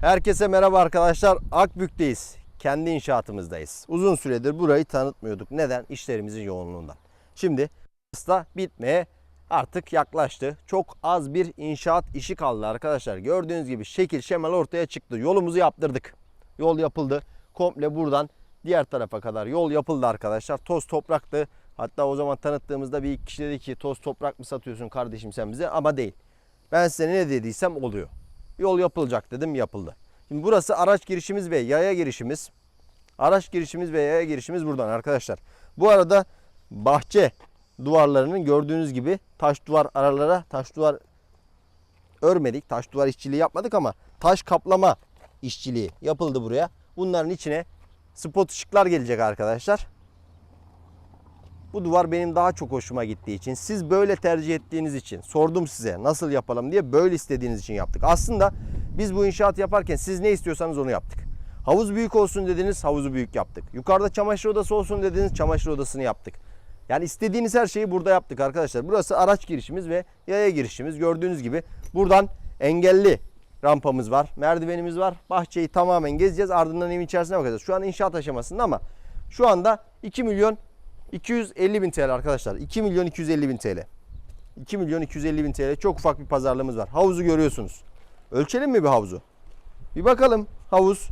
Herkese merhaba arkadaşlar. Akbük'teyiz. Kendi inşaatımızdayız. Uzun süredir burayı tanıtmıyorduk. Neden? İşlerimizin yoğunluğundan. Şimdi da bitmeye artık yaklaştı. Çok az bir inşaat işi kaldı arkadaşlar. Gördüğünüz gibi şekil şemal ortaya çıktı. Yolumuzu yaptırdık. Yol yapıldı. Komple buradan diğer tarafa kadar yol yapıldı arkadaşlar. Toz topraktı. Hatta o zaman tanıttığımızda bir kişi dedi ki toz toprak mı satıyorsun kardeşim sen bize? Ama değil. Ben size ne dediysem oluyor. Yol yapılacak dedim yapıldı. Şimdi burası araç girişimiz ve yaya girişimiz. Araç girişimiz ve yaya girişimiz buradan arkadaşlar. Bu arada bahçe duvarlarının gördüğünüz gibi taş duvar aralara taş duvar örmedik. Taş duvar işçiliği yapmadık ama taş kaplama işçiliği yapıldı buraya. Bunların içine spot ışıklar gelecek arkadaşlar. Bu duvar benim daha çok hoşuma gittiği için, siz böyle tercih ettiğiniz için sordum size nasıl yapalım diye böyle istediğiniz için yaptık. Aslında biz bu inşaat yaparken siz ne istiyorsanız onu yaptık. Havuz büyük olsun dediniz, havuzu büyük yaptık. Yukarıda çamaşır odası olsun dediniz, çamaşır odasını yaptık. Yani istediğiniz her şeyi burada yaptık arkadaşlar. Burası araç girişimiz ve yaya girişimiz. Gördüğünüz gibi buradan engelli rampamız var, merdivenimiz var. Bahçeyi tamamen gezeceğiz. Ardından evin içerisine bakacağız. Şu an inşaat aşamasında ama şu anda 2 milyon 250 bin TL arkadaşlar. 2 milyon 250 bin TL. 2 milyon 250 bin TL çok ufak bir pazarlığımız var. Havuzu görüyorsunuz. Ölçelim mi bir havuzu? Bir bakalım havuz.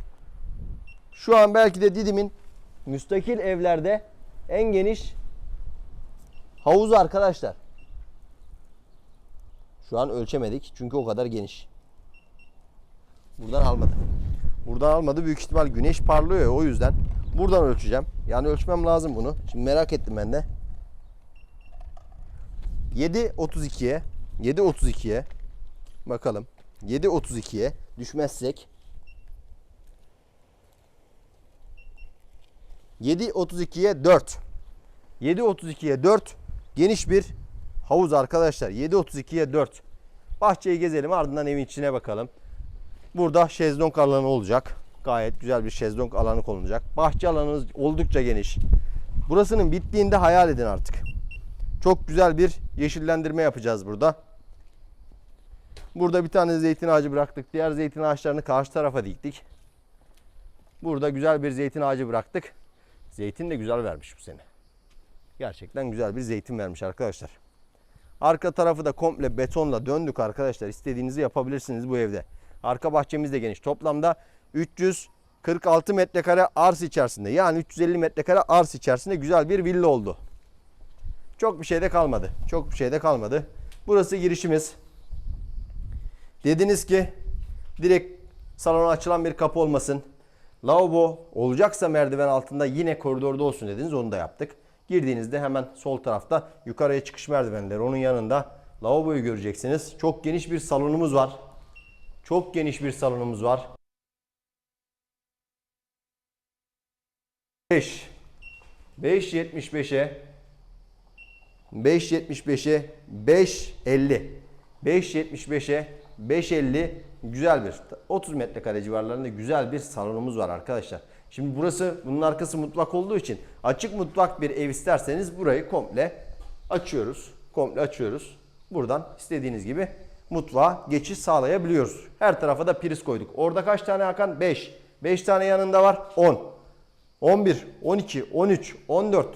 Şu an belki de Didim'in müstakil evlerde en geniş havuzu arkadaşlar. Şu an ölçemedik çünkü o kadar geniş. Buradan almadı. Buradan almadı. Büyük ihtimal güneş parlıyor o yüzden. Buradan ölçeceğim. Yani ölçmem lazım bunu. Şimdi merak ettim ben de. 7.32'ye 7.32'ye bakalım. 7.32'ye düşmezsek 7.32'ye 4 7.32'ye 4 geniş bir havuz arkadaşlar. 7.32'ye 4 Bahçeyi gezelim ardından evin içine bakalım. Burada şezlong alanı olacak. Gayet güzel bir şezlong alanı konulacak. Bahçe alanımız oldukça geniş. Burasının bittiğinde hayal edin artık. Çok güzel bir yeşillendirme yapacağız burada. Burada bir tane zeytin ağacı bıraktık. Diğer zeytin ağaçlarını karşı tarafa diktik. Burada güzel bir zeytin ağacı bıraktık. Zeytin de güzel vermiş bu sene. Gerçekten güzel bir zeytin vermiş arkadaşlar. Arka tarafı da komple betonla döndük arkadaşlar. İstediğinizi yapabilirsiniz bu evde. Arka bahçemiz de geniş. Toplamda 346 metrekare arsa içerisinde yani 350 metrekare arsa içerisinde güzel bir villa oldu. Çok bir şey de kalmadı. Çok bir şey de kalmadı. Burası girişimiz. Dediniz ki direkt salona açılan bir kapı olmasın. Lavabo olacaksa merdiven altında yine koridorda olsun dediniz. Onu da yaptık. Girdiğinizde hemen sol tarafta yukarıya çıkış merdivenleri onun yanında lavaboyu göreceksiniz. Çok geniş bir salonumuz var. Çok geniş bir salonumuz var. 5 5.75'e 5.75'e 5.50 5.75'e 5.50 güzel bir 30 metrekare civarlarında güzel bir salonumuz var arkadaşlar. Şimdi burası bunun arkası mutfak olduğu için açık mutfak bir ev isterseniz burayı komple açıyoruz. Komple açıyoruz. Buradan istediğiniz gibi mutfağa geçiş sağlayabiliyoruz. Her tarafa da priz koyduk. Orada kaç tane Hakan? 5. 5 tane yanında var. 10. 11, 12, 13, 14.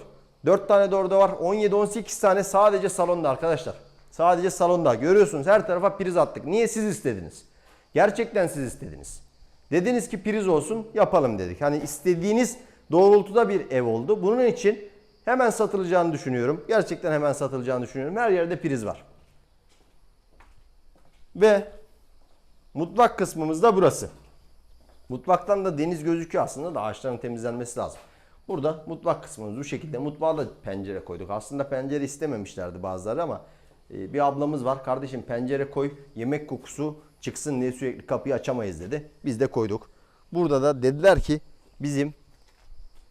4 tane de orada var. 17, 18 tane sadece salonda arkadaşlar. Sadece salonda. Görüyorsunuz her tarafa priz attık. Niye siz istediniz? Gerçekten siz istediniz. Dediniz ki priz olsun yapalım dedik. Hani istediğiniz doğrultuda bir ev oldu. Bunun için hemen satılacağını düşünüyorum. Gerçekten hemen satılacağını düşünüyorum. Her yerde priz var. Ve mutfak kısmımız da burası. Mutfaktan da deniz gözüküyor aslında da ağaçların temizlenmesi lazım. Burada mutfak kısmımız bu şekilde. Mutfağa da pencere koyduk. Aslında pencere istememişlerdi bazıları ama e, bir ablamız var. Kardeşim pencere koy yemek kokusu çıksın diye sürekli kapıyı açamayız dedi. Biz de koyduk. Burada da dediler ki bizim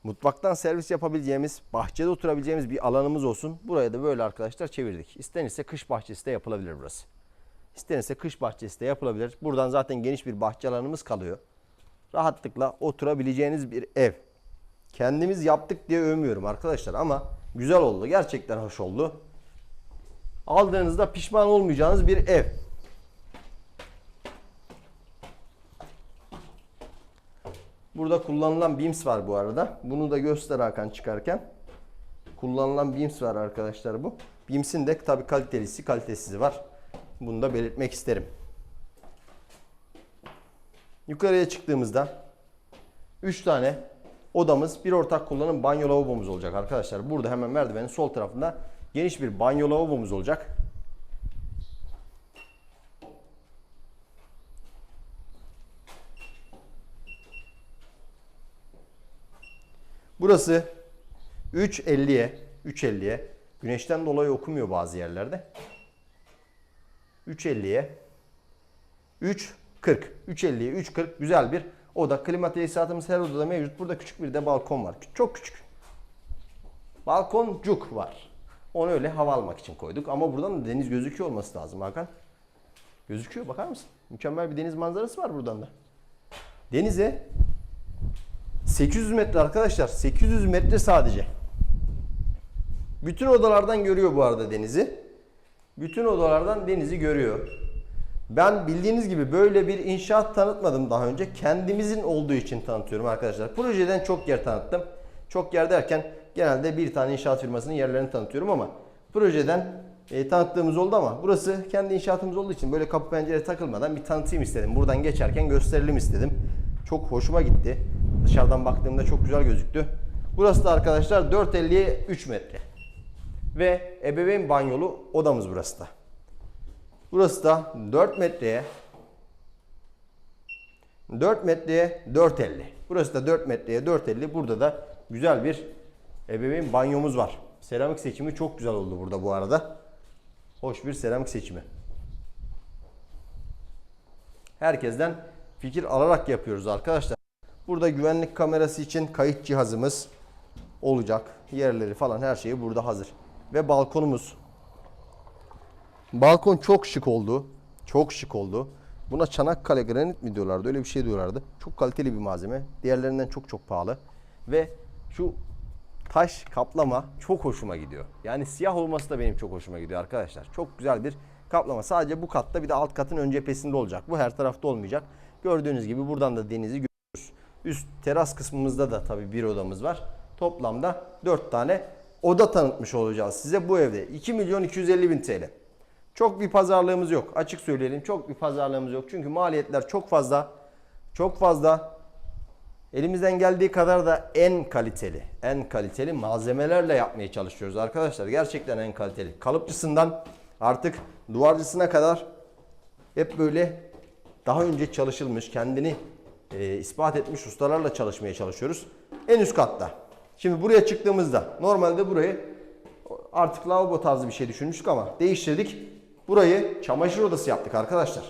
mutfaktan servis yapabileceğimiz, bahçede oturabileceğimiz bir alanımız olsun. Buraya da böyle arkadaşlar çevirdik. İstenirse kış bahçesi de yapılabilir burası. İstenirse kış bahçesi de yapılabilir. Buradan zaten geniş bir bahçe alanımız kalıyor. Rahatlıkla oturabileceğiniz bir ev. Kendimiz yaptık diye övmüyorum arkadaşlar ama güzel oldu. Gerçekten hoş oldu. Aldığınızda pişman olmayacağınız bir ev. Burada kullanılan BIMS var bu arada. Bunu da göster Hakan çıkarken. Kullanılan BIMS var arkadaşlar bu. BIMS'in de tabii kalitelisi kalitesizi var. Bunu da belirtmek isterim. Yukarıya çıktığımızda 3 tane odamız, bir ortak kullanım banyo lavabomuz olacak arkadaşlar. Burada hemen merdivenin sol tarafında geniş bir banyo lavabomuz olacak. Burası 3.50'ye 3.50'ye güneşten dolayı okumuyor bazı yerlerde. 3.50'ye 3.40 3.50'ye 3.40 güzel bir oda. Klima tesisatımız her odada mevcut. Burada küçük bir de balkon var. Çok küçük. Balkoncuk var. Onu öyle hava almak için koyduk. Ama buradan da deniz gözüküyor olması lazım Hakan. Gözüküyor bakar mısın? Mükemmel bir deniz manzarası var buradan da. Denize 800 metre arkadaşlar. 800 metre sadece. Bütün odalardan görüyor bu arada denizi. Bütün odalardan denizi görüyor. Ben bildiğiniz gibi böyle bir inşaat tanıtmadım daha önce. Kendimizin olduğu için tanıtıyorum arkadaşlar. Projeden çok yer tanıttım. Çok yer derken genelde bir tane inşaat firmasının yerlerini tanıtıyorum ama projeden e, tanıttığımız oldu ama burası kendi inşaatımız olduğu için böyle kapı pencere takılmadan bir tanıtayım istedim. Buradan geçerken gösterelim istedim. Çok hoşuma gitti. Dışarıdan baktığımda çok güzel gözüktü. Burası da arkadaşlar 4.50'ye 3 metre. Ve ebeveyn banyolu odamız burası da. Burası da 4 metreye 4 metreye 4.50. Burası da 4 metreye 4.50. Burada da güzel bir ebeveyn banyomuz var. Seramik seçimi çok güzel oldu burada bu arada. Hoş bir seramik seçimi. Herkesten fikir alarak yapıyoruz arkadaşlar. Burada güvenlik kamerası için kayıt cihazımız olacak. Yerleri falan her şeyi burada hazır. Ve balkonumuz. Balkon çok şık oldu. Çok şık oldu. Buna Çanakkale granit mi diyorlardı? Öyle bir şey diyorlardı. Çok kaliteli bir malzeme. Diğerlerinden çok çok pahalı. Ve şu taş kaplama çok hoşuma gidiyor. Yani siyah olması da benim çok hoşuma gidiyor arkadaşlar. Çok güzel bir kaplama. Sadece bu katta bir de alt katın ön cephesinde olacak. Bu her tarafta olmayacak. Gördüğünüz gibi buradan da denizi görüyoruz. Üst teras kısmımızda da tabii bir odamız var. Toplamda 4 tane oda tanıtmış olacağız size bu evde. 2 milyon 250 bin TL. Çok bir pazarlığımız yok. Açık söyleyelim. Çok bir pazarlığımız yok. Çünkü maliyetler çok fazla. Çok fazla. Elimizden geldiği kadar da en kaliteli, en kaliteli malzemelerle yapmaya çalışıyoruz arkadaşlar. Gerçekten en kaliteli. Kalıpçısından artık duvarcısına kadar hep böyle daha önce çalışılmış, kendini e, ispat etmiş ustalarla çalışmaya çalışıyoruz. En üst katta. Şimdi buraya çıktığımızda normalde burayı artık lavabo tarzı bir şey düşünmüştük ama değiştirdik. Burayı çamaşır odası yaptık arkadaşlar.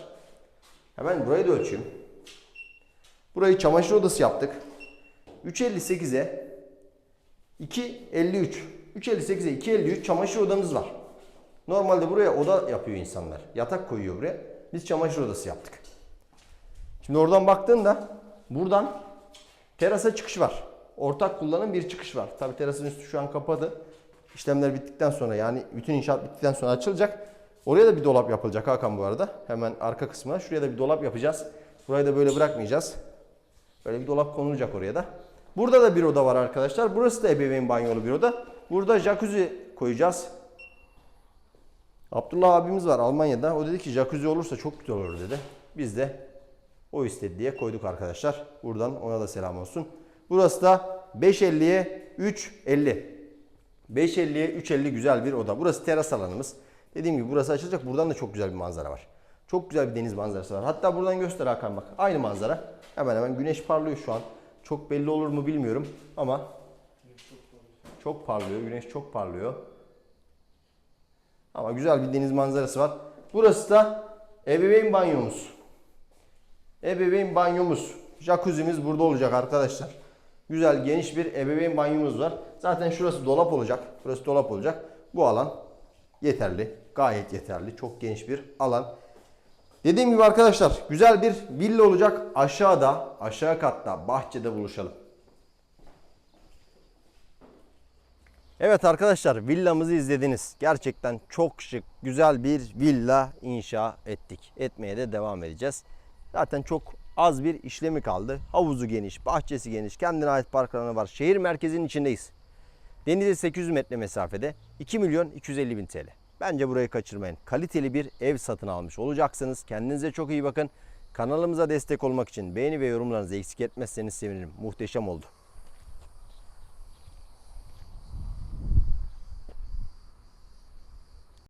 Hemen burayı da ölçeyim. Burayı çamaşır odası yaptık. 3.58'e 2.53. 3.58'e 2.53 çamaşır odamız var. Normalde buraya oda yapıyor insanlar. Yatak koyuyor buraya. Biz çamaşır odası yaptık. Şimdi oradan baktığında buradan terasa çıkış var. Ortak kullanım bir çıkış var. Tabi terasın üstü şu an kapadı. İşlemler bittikten sonra yani bütün inşaat bittikten sonra açılacak. Oraya da bir dolap yapılacak Hakan bu arada. Hemen arka kısmına. Şuraya da bir dolap yapacağız. Burayı da böyle bırakmayacağız. Böyle bir dolap konulacak oraya da. Burada da bir oda var arkadaşlar. Burası da ebeveyn banyolu bir oda. Burada jacuzzi koyacağız. Abdullah abimiz var Almanya'da. O dedi ki jacuzzi olursa çok güzel olur dedi. Biz de o istedi diye koyduk arkadaşlar. Buradan ona da selam olsun. Burası da 5.50'ye 3.50. 5.50'ye 3.50 güzel bir oda. Burası teras alanımız. Dediğim gibi burası açılacak. Buradan da çok güzel bir manzara var. Çok güzel bir deniz manzarası var. Hatta buradan göster Hakan bak. Aynı manzara. Hemen hemen güneş parlıyor şu an. Çok belli olur mu bilmiyorum ama çok parlıyor. Güneş çok parlıyor. Ama güzel bir deniz manzarası var. Burası da ebeveyn banyomuz. Ebeveyn banyomuz. Jacuzzi'miz burada olacak arkadaşlar. Güzel geniş bir ebeveyn banyomuz var. Zaten şurası dolap olacak. Burası dolap olacak. Bu alan yeterli. Gayet yeterli. Çok geniş bir alan. Dediğim gibi arkadaşlar güzel bir villa olacak. Aşağıda, aşağı katta, bahçede buluşalım. Evet arkadaşlar villamızı izlediniz. Gerçekten çok şık, güzel bir villa inşa ettik. Etmeye de devam edeceğiz. Zaten çok az bir işlemi kaldı. Havuzu geniş, bahçesi geniş, kendine ait park alanı var. Şehir merkezinin içindeyiz. Denize 800 metre mesafede 2 milyon 250 bin TL. Bence burayı kaçırmayın. Kaliteli bir ev satın almış olacaksınız. Kendinize çok iyi bakın. Kanalımıza destek olmak için beğeni ve yorumlarınızı eksik etmezseniz sevinirim. Muhteşem oldu.